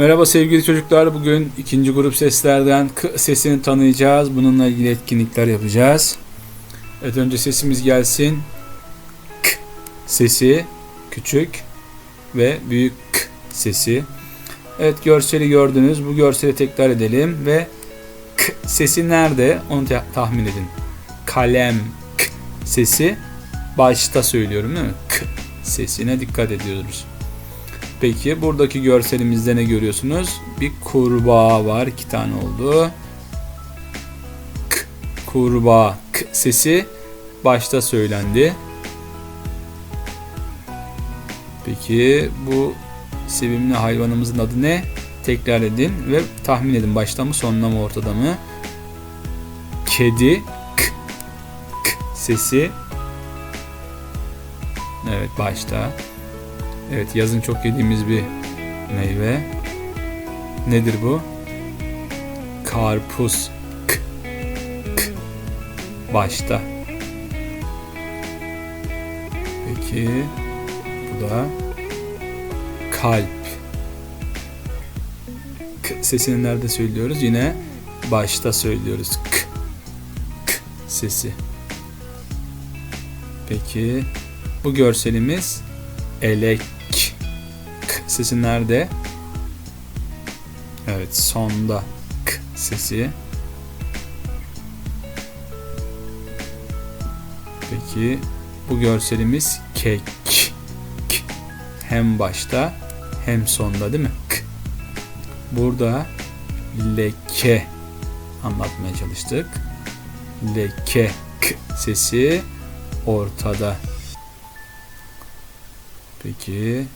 Merhaba sevgili çocuklar. Bugün ikinci grup seslerden k sesini tanıyacağız. Bununla ilgili etkinlikler yapacağız. Evet önce sesimiz gelsin. K sesi küçük ve büyük k sesi. Evet görseli gördünüz. Bu görseli tekrar edelim ve k sesi nerede? Onu ta- tahmin edin. Kalem k sesi başta söylüyorum değil mi? K sesine dikkat ediyoruz. Peki buradaki görselimizde ne görüyorsunuz? Bir kurbağa var. iki tane oldu. K, kurbağa. K sesi başta söylendi. Peki bu sevimli hayvanımızın adı ne? Tekrar edin ve tahmin edin başta mı sonuna mı ortada mı? Kedi. K, k sesi. Evet başta. Evet yazın çok yediğimiz bir meyve. Nedir bu? Karpuz. K. K. Başta. Peki bu da kalp. K sesini nerede söylüyoruz? Yine başta söylüyoruz. K. K sesi. Peki bu görselimiz elek k sesi nerede? Evet sonda k sesi. Peki bu görselimiz kek. K. Hem başta hem sonda değil mi? K. Burada leke anlatmaya çalıştık. Leke k sesi ortada. Peki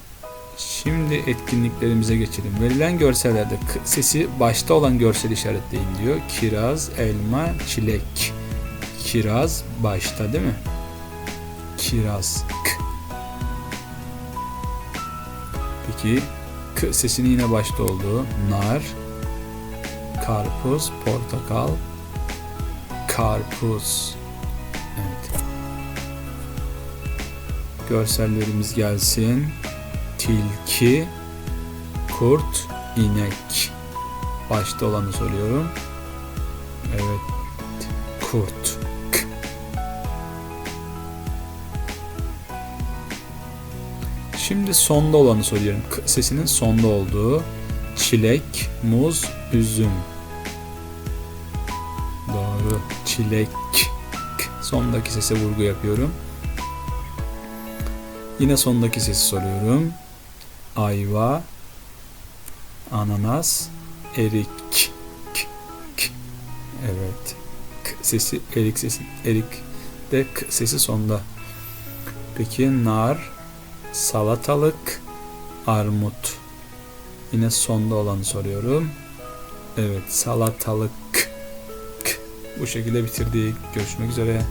şimdi etkinliklerimize geçelim. Verilen görsellerde sesi başta olan görsel işaretleyin diyor. Kiraz, elma, çilek. Kiraz başta değil mi? Kiraz. K. Peki k sesinin yine başta olduğu nar, karpuz, portakal, karpuz. Evet. Görsellerimiz gelsin. Tilki, kurt, inek. Başta olanı soruyorum. Evet. Kurt. K. Şimdi sonda olanı soruyorum. K sesinin sonda olduğu. Çilek, muz, üzüm. Doğru. Çilek. K. Sondaki sese vurgu yapıyorum. Yine sondaki sesi soruyorum. Ayva, ananas, erik. K, k. Evet. K sesi erik sesi erik de k sesi sonda. Peki nar, salatalık, armut. Yine sonda olanı soruyorum. Evet, salatalık. K. Bu şekilde bitirdik. Görüşmek üzere.